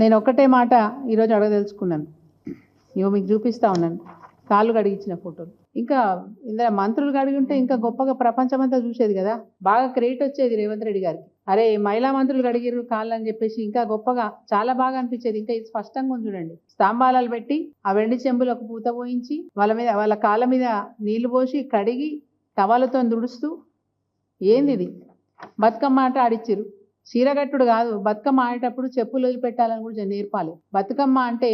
నేను ఒక్కటే మాట ఈరోజు అడగదలుచుకున్నాను. ఇగో మీకు చూపిస్తా ఉన్నాను. కాళ్ళు కడిగించిన ఫోటోలు. ఇంకా ఇందులో మంత్రులు కడిగి ఉంటే ఇంకా గొప్పగా ప్రపంచమంతా చూసేది కదా. బాగా క్రెడిట్ వచ్చేది రేవంత్ రెడ్డి గారికి. అరే మహిళా మంత్రులు కడిగిరు కాళ్ళు అని చెప్పేసి ఇంకా గొప్పగా చాలా బాగా అనిపించేది. ఇంకా ఇది స్పష్టంగా ఉంది చూడండి. స్తంభాలను పెట్టి ఆ వెండి చెంబులకు పూత పోయించి వాళ్ళ మీద వాళ్ళ కాళ్ళ మీద నీళ్ళు పోసి కడిగి టవాలతో దుడుస్తూ ఏంది ఇది? బతుకమ్మ ఆట ఆడిచ్చిరు చీరగట్టుడు కాదు. బతుకమ్మ ఆడేటప్పుడు చెప్పులు వదిలిపెట్టాలని కూడా నేర్పాలి. బతుకమ్మ అంటే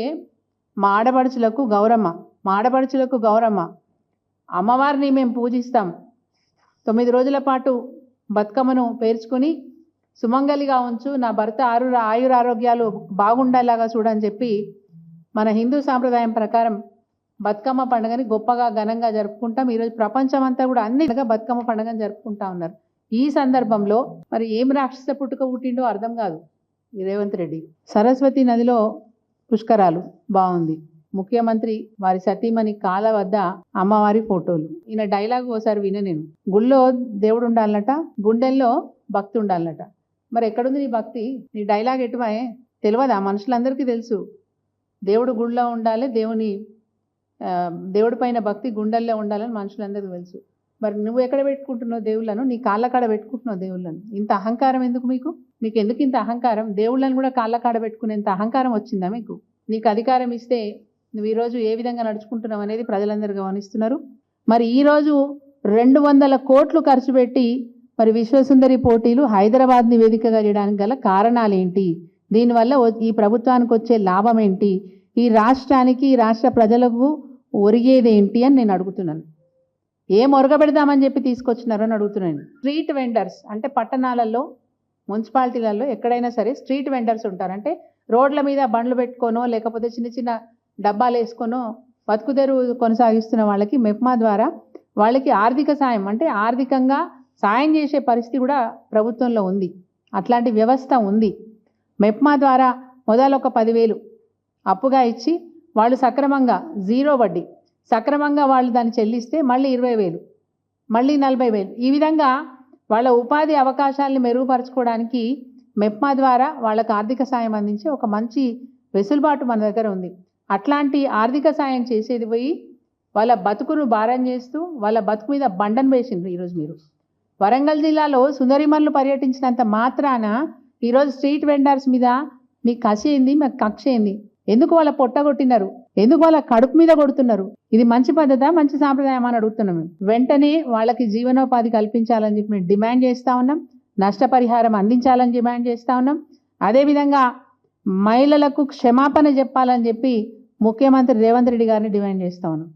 మా ఆడపడుచులకు గౌరమ్మ మా ఆడపడుచులకు గౌరమ్మ. అమ్మవారిని మేము పూజిస్తాం. తొమ్మిది రోజుల పాటు బతుకమ్మను పేర్చుకొని సుమంగలిగా ఉంచు నా భర్త ఆరు ఆయుర ఆరోగ్యాలు బాగుండేలాగా చూడని చెప్పి మన హిందూ సాంప్రదాయం ప్రకారం బతుకమ్మ పండుగని గొప్పగా ఘనంగా జరుపుకుంటాం. ఈరోజు ప్రపంచం అంతా కూడా అన్ని బతుకమ్మ పండుగను జరుపుకుంటా ఉన్నారు. ఈ సందర్భంలో మరి ఏం రాక్షస పుట్టుక పుట్టిండో అర్థం కాదు. రేవంత్ రెడ్డి సరస్వతి నదిలో పుష్కరాలు బాగుంది. ముఖ్యమంత్రి వారి సతీమణి కాల వద్ద అమ్మవారి ఫోటోలు. ఈయన డైలాగ్ ఓసారి విన నేను. గుళ్ళో దేవుడు ఉండాలనట గుండెల్లో భక్తి ఉండాలన్నట మరి ఎక్కడుంది నీ భక్తి? నీ డైలాగ్ ఎటువాయే తెలియదా మనుషులందరికీ తెలుసు. దేవుడు గుళ్ళో ఉండాలి దేవుని దేవుడి పైన భక్తి గుండెల్లో ఉండాలని మనుషులందరికీ తెలుసు. మరి నువ్వు ఎక్కడ పెట్టుకుంటున్నావు దేవుళ్ళను? నీ కాళ్ళ కాడ పెట్టుకుంటున్నావు దేవుళ్ళను. ఇంత అహంకారం ఎందుకు మీకు? మీకు ఎందుకు ఇంత అహంకారం? దేవుళ్ళను కూడా కాళ్ళ కాడ పెట్టుకునేంత అహంకారం వచ్చిందా మీకు? నీకు అధికారం ఇస్తే నువ్వు ఈరోజు ఏ విధంగా నడుచుకుంటున్నావు అనేది ప్రజలందరూ గమనిస్తున్నారు. మరి ఈరోజు రెండు వందల కోట్లు ఖర్చు పెట్టి మరి విశ్వసుందరి పోటీలు హైదరాబాద్ని వేదికగా చేయడానికి గల కారణాలు ఏంటి దీనివల్ల ఈ ప్రభుత్వానికి వచ్చే లాభం ఏంటి? ఈ రాష్ట్రానికి ఈ రాష్ట్ర ప్రజలకు ఒరిగేది ఏంటి అని నేను అడుగుతున్నాను. ఏం ఒరగబెడదామని చెప్పి తీసుకొచ్చినారో అని అడుగుతున్నాను స్ట్రీట్ వెండర్స్ అంటే పట్టణాలలో మున్సిపాలిటీలలో ఎక్కడైనా సరే స్ట్రీట్ వెండర్స్ ఉంటారంటే రోడ్ల మీద బండ్లు పెట్టుకోనో లేకపోతే చిన్న చిన్న డబ్బాలు వేసుకొనో బతుకుదెరు కొనసాగిస్తున్న వాళ్ళకి మెప్మా ద్వారా వాళ్ళకి ఆర్థిక సాయం అంటే ఆర్థికంగా సాయం చేసే పరిస్థితి కూడా ప్రభుత్వంలో ఉంది. అట్లాంటి వ్యవస్థ ఉంది. మెప్మా ద్వారా మొదలు ఒక పదివేలు అప్పుగా ఇచ్చి వాళ్ళు సక్రమంగా జీరో వడ్డీ సక్రమంగా వాళ్ళు దాన్ని చెల్లిస్తే మళ్ళీ ఇరవై వేలు మళ్ళీ నలభై వేలు. ఈ విధంగా వాళ్ళ ఉపాధి అవకాశాలను మెరుగుపరచుకోవడానికి మెప్మా ద్వారా వాళ్ళకు ఆర్థిక సాయం అందించే ఒక మంచి వెసులుబాటు మన దగ్గర ఉంది. అట్లాంటి ఆర్థిక సాయం చేసేది పోయి వాళ్ళ బతుకును భారం చేస్తూ వాళ్ళ బతుకు మీద బండను వేసిండ్రు ఈరోజు మీరు. వరంగల్ జిల్లాలో సుందరిమల్లు పర్యటించినంత మాత్రాన ఈరోజు స్ట్రీట్ వెండర్స్ మీద మీకు కసి ఏంది మీకు కక్ష ఏంది? ఎందుకు వాళ్ళ పొట్ట కొట్టినారు? ఎందుకు వాళ్ళ కడుపు మీద కొడుతున్నారు? ఇది మంచి పద్ధత మంచి సాంప్రదాయం అని అడుగుతున్నాం మేము. వెంటనే వాళ్ళకి జీవనోపాధి కల్పించాలని చెప్పి మేము డిమాండ్ చేస్తా ఉన్నాం. నష్టపరిహారం అందించాలని డిమాండ్ చేస్తా ఉన్నాం. అదేవిధంగా మహిళలకు క్షమాపణ చెప్పాలని చెప్పి ముఖ్యమంత్రి రేవంత్ రెడ్డి గారిని డిమాండ్ చేస్తా ఉన్నాం.